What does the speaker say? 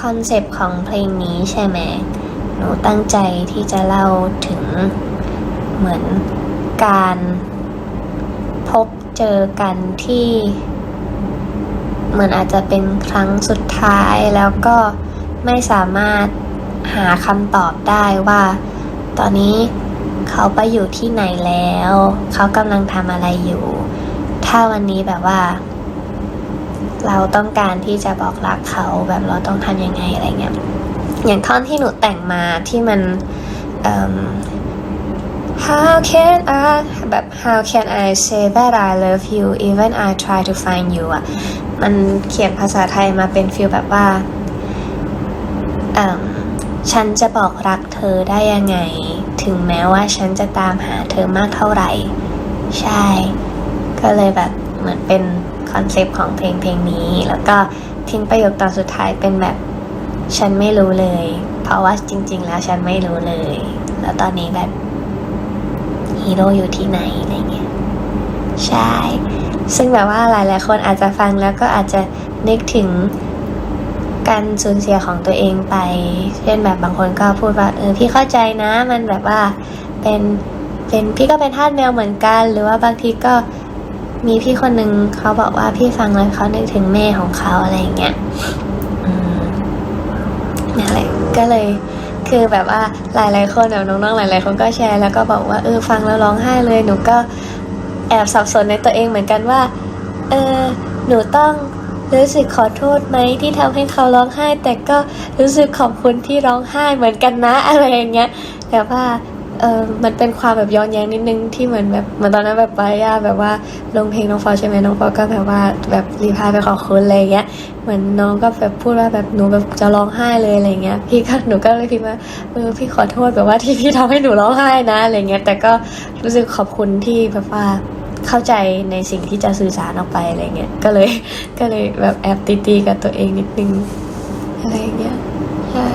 คอนเซปต์ของเพลงนี้ใช่ไหม หนูตั้งใจที่จะเล่าถึงเหมือนการพบเจอกันที่เหมือนอาจจะเป็นครั้งสุดท้ายแล้วก็ไม่สามารถหาคำตอบได้ว่า ตอนนี้เขาไปอยู่ที่ไหนแล้ว เขากำลังทำอะไรอยู่ ถ้าวันนี้แบบว่า เราต้องการที่จะบอกรักเขาแบบเราต้องทำยังไงอะไรเงี้ยอย่างท่อนที่หนูแต่งมาที่มัน How can I แบบ How can I say that I love you even I try to find you อะมันเขียนภาษาไทยมาเป็นฟีลแบบว่า ฉันจะบอกรักเธอได้ยังไง ถึงแม้ว่าฉันจะตามหาเธอมากเท่าไหร่ ใช่ ก็เลยแบบ เหมือนเป็นคอนเซปต์ของเพลงเพลงนี้ แล้วก็ทิ้งประโยคตอนสุดท้ายเป็นแบบฉันไม่รู้เลย เพราะว่าจริง ๆ แล้วฉันไม่รู้เลย แล้วตอนนี้แบบฮีโร่อยู่ที่ไหนอะไรเงี้ยใช่ ซึ่งแบบว่าหลายๆคนอาจจะฟังแล้วก็อาจจะนึกถึงการสูญเสียของตัวเองไป เช่นแบบบางคนก็พูดว่าเออพี่เข้าใจนะ มันแบบว่าเป็นเป็นพี่ก็เป็นทาสแมวเหมือนกัน หรือว่าบางทีก็ มีพี่คนหนึ่งเขาบอกว่าพี่ฟังแล้วเขานึกถึงแม่ของเขาอะไรอย่างเงี้ยนั่นแหละก็เลยคือแบบว่าหลายๆคนแบบน้องๆหลายๆคนก็แชร์แล้วก็บอกว่าเออฟังแล้วร้องไห้เลยหนูก็แอบสับสนในตัวเองเหมือนกันว่าเออหนูต้องรู้สึกขอโทษไหมที่ทำให้เขาร้องไห้ แต่ก็รู้สึกขอบคุณที่ร้องไห้เหมือนกันนะอะไรอย่างเงี้ยแต่ว่า เออมันเป็นความแบบย้อนแย้งนิดนึงที่เหมือนแบบเหมือนตอนนั้นแบบไปย่าแบบว่าลงเพลงน้องฟอใช่ไหมน้องฟอก็แบบว่าแบบรีพายไปขอคุณอะไรอย่างเงี้ยเหมือนน้องก็แบบพูดว่าแบบหนูแบบจะร้องไห้เลยอะไรเงี้ยพี่ก็หนูก็เลยพิมพ์ว่าเออพี่ขอโทษแบบว่าที่พี่ทำให้หนูร้องไห้นะอะไรเงี้ยแต่ก็รู้สึกขอบคุณที่แบบว่าเข้าใจในสิ่งที่จะสื่อสารออกไปอะไรเงี้ยก็เลยก็เลยแบบแอบตีๆกับตัวเองนิดนึงอะไรเงี้ยใช่